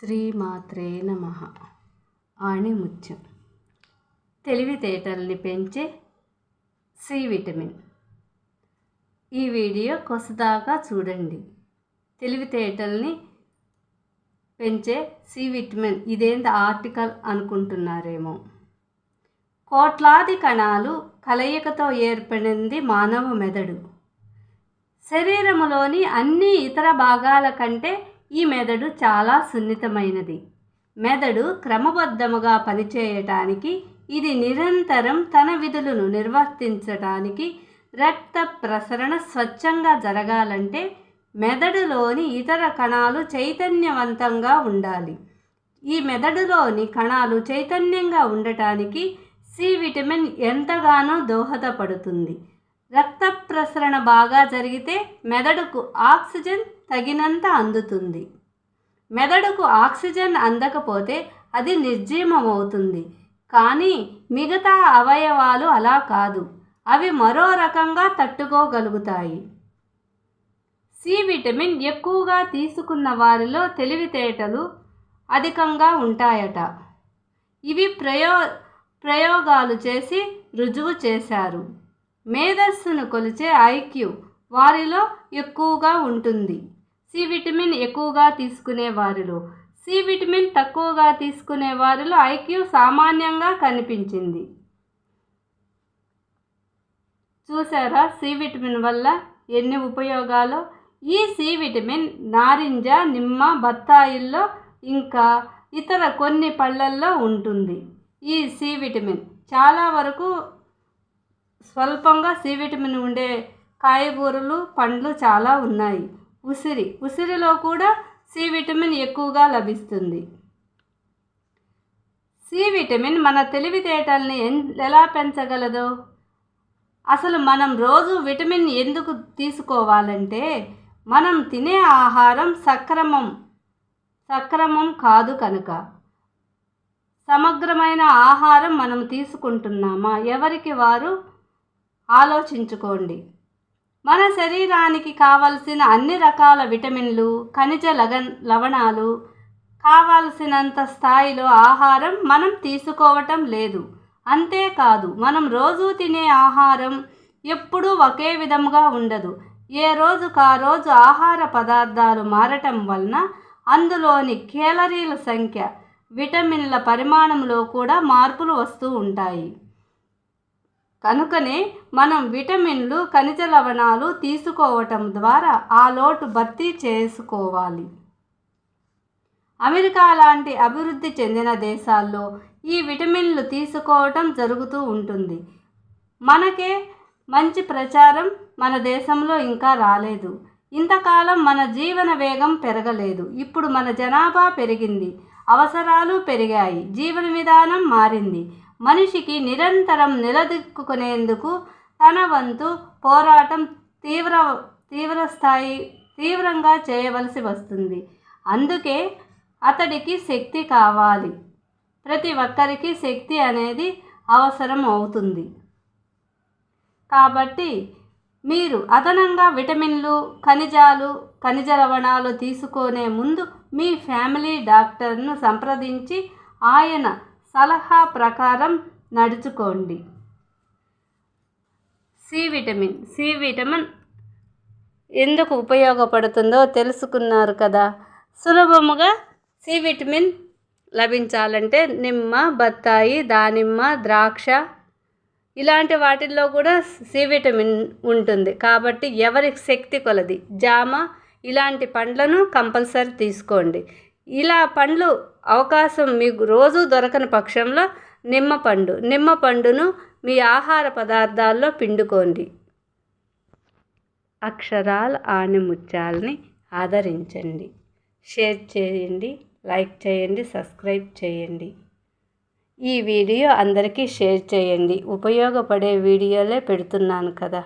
శ్రీమాత్రే నమ. ఆణిముత్యం. తెలివితేటల్ని పెంచే సి విటమిన్. ఈ వీడియో కొసదాకా చూడండి. తెలివితేటల్ని పెంచే సి విటమిన్ ఇదేంటి ఆర్టికల్ అనుకుంటున్నారేమో. కోట్లాది కణాలు కలయికతో ఏర్పడింది మానవ మెదడు. శరీరములోని అన్ని ఇతర భాగాల కంటే ఈ మెదడు చాలా సున్నితమైనది. మెదడు క్రమబద్ధముగా పనిచేయటానికి ఇది నిరంతరం తన విధులను నిర్వర్తించటానికి రక్త ప్రసరణ స్వచ్ఛంగా జరగాలంటే మెదడులోని ఇతర కణాలు చైతన్యవంతంగా ఉండాలి. ఈ మెదడులోని కణాలు చైతన్యంగా ఉండటానికి సి విటమిన్ ఎంతగానో దోహదపడుతుంది. రక్త ప్రసరణ బాగా జరిగితే మెదడుకు ఆక్సిజన్ తగినంత అందుతుంది. మెదడుకు ఆక్సిజన్ అందకపోతే అది నిర్జీవమవుతుంది. కానీ మిగతా అవయవాలు అలా కాదు. అవి మరో రకంగా తట్టుకోగలుగుతాయి. సి విటమిన్ ఎక్కువగా తీసుకున్న వారిలో తెలివితేటలు అధికంగా ఉంటాయట. ఇవి ప్రయో ప్రయోగాలు చేసి రుజువు చేశారు. మేధస్సును కొలిచే ఐక్యూ వారిలో ఎక్కువగా ఉంటుంది. సి విటమిన్ ఎక్కువగా తీసుకునే వారిలో. సి విటమిన్ తక్కువగా తీసుకునే వారిలో ఐక్యూ సామాన్యంగా కనిపించింది. చూసారా సి విటమిన్ వల్ల ఎన్ని ఉపయోగాలు? ఈ సి విటమిన్ నారింజ నిమ్మ బత్తాయిల్లో ఇంకా ఇతర కొన్ని పళ్ళల్లో ఉంటుంది. ఈ సి విటమిన్ చాలా వరకు స్వల్పంగా సి విటమిన్ ఉండే కాయగూరలు పండ్లు చాలా ఉన్నాయి. ఉసిరి. ఉసిరిలో కూడా సి విటమిన్ ఎక్కువగా లభిస్తుంది. సి విటమిన్ మన తెలివితేటల్ని ఎలా పెంచగలదు? అసలు మనం రోజు విటమిన్ ఎందుకు తీసుకోవాలంటే మనం తినే ఆహారం సక్రమం సక్రమం కాదు కనుక. సమగ్రమైన ఆహారం మనం తీసుకుంటున్నామా? ఎవరికి వారు? ఆలోచించుకోండి. మన శరీరానికి కావలసిన అన్ని రకాల విటమిన్లు ఖనిజ లగన్ లవణాలు కావాల్సినంత స్థాయిలో ఆహారం మనం తీసుకోవటం లేదు. అంతేకాదు మనం రోజు తినే ఆహారం ఎప్పుడూ ఒకే విధంగా ఉండదు. ఏ రోజుకు ఆ రోజు ఆహార పదార్థాలు మారటం వలన అందులోని కేలరీల సంఖ్య విటమిన్ల పరిమాణంలో కూడా మార్పులు వస్తూ ఉంటాయి. కనుకనే మనం విటమిన్లు ఖనిజ లవణాలు తీసుకోవటం ద్వారా ఆ లోటు భర్తీ చేసుకోవాలి. అమెరికా లాంటి అభివృద్ధి చెందిన దేశాల్లో ఈ విటమిన్లు తీసుకోవటం జరుగుతూ ఉంటుంది. మనకే మంచి ప్రచారం మన దేశంలో ఇంకా రాలేదు. ఇంతకాలం మన జీవన వేగం పెరగలేదు. ఇప్పుడు మన జనాభా పెరిగింది. అవసరాలు పెరిగాయి. జీవన విధానం మారింది. మనిషికి నిరంతరం నిలదొక్కునేందుకు తన వంతు పోరాటం తీవ్ర తీవ్ర స్థాయి తీవ్రంగా చేయవలసి వస్తుంది. అందుకే అతడికి శక్తి కావాలి. ప్రతి ఒక్కరికి శక్తి అనేది అవసరం అవుతుంది. కాబట్టి మీరు అదనంగా విటమిన్లు ఖనిజాలు ఖనిజ లవణాలు తీసుకునే ముందు మీ ఫ్యామిలీ డాక్టర్ను సంప్రదించి ఆయన సలహా ప్రకారం నడుచుకోండి. సి విటమిన్ సి విటమిన్ ఎందుకు ఉపయోగపడుతుందో తెలుసుకున్నారు కదా. సులభముగా సి విటమిన్ లభించాలంటే నిమ్మ బత్తాయి దానిమ్మ ద్రాక్ష ఇలాంటి వాటిల్లో కూడా సి విటమిన్ ఉంటుంది. కాబట్టి ఎవరి శక్తి కొలది? జామ ఇలాంటి పండ్లను కంపల్సరీ తీసుకోండి. ఇలా పండ్లు అవకాశం మీకు రోజు దొరకని పక్షంలో నిమ్మ పండు. నిమ్మ పండును మీ ఆహార పదార్థాల్లో పిండుకోండి. అక్షరాల ఆణిముత్యాలని ఆదరించండి. షేర్ చేయండి లైక్ చేయండి సబ్స్క్రైబ్ చేయండి. ఈ వీడియో అందరికీ షేర్ చేయండి. ఉపయోగపడే వీడియోలే పెడుతున్నాను కదా.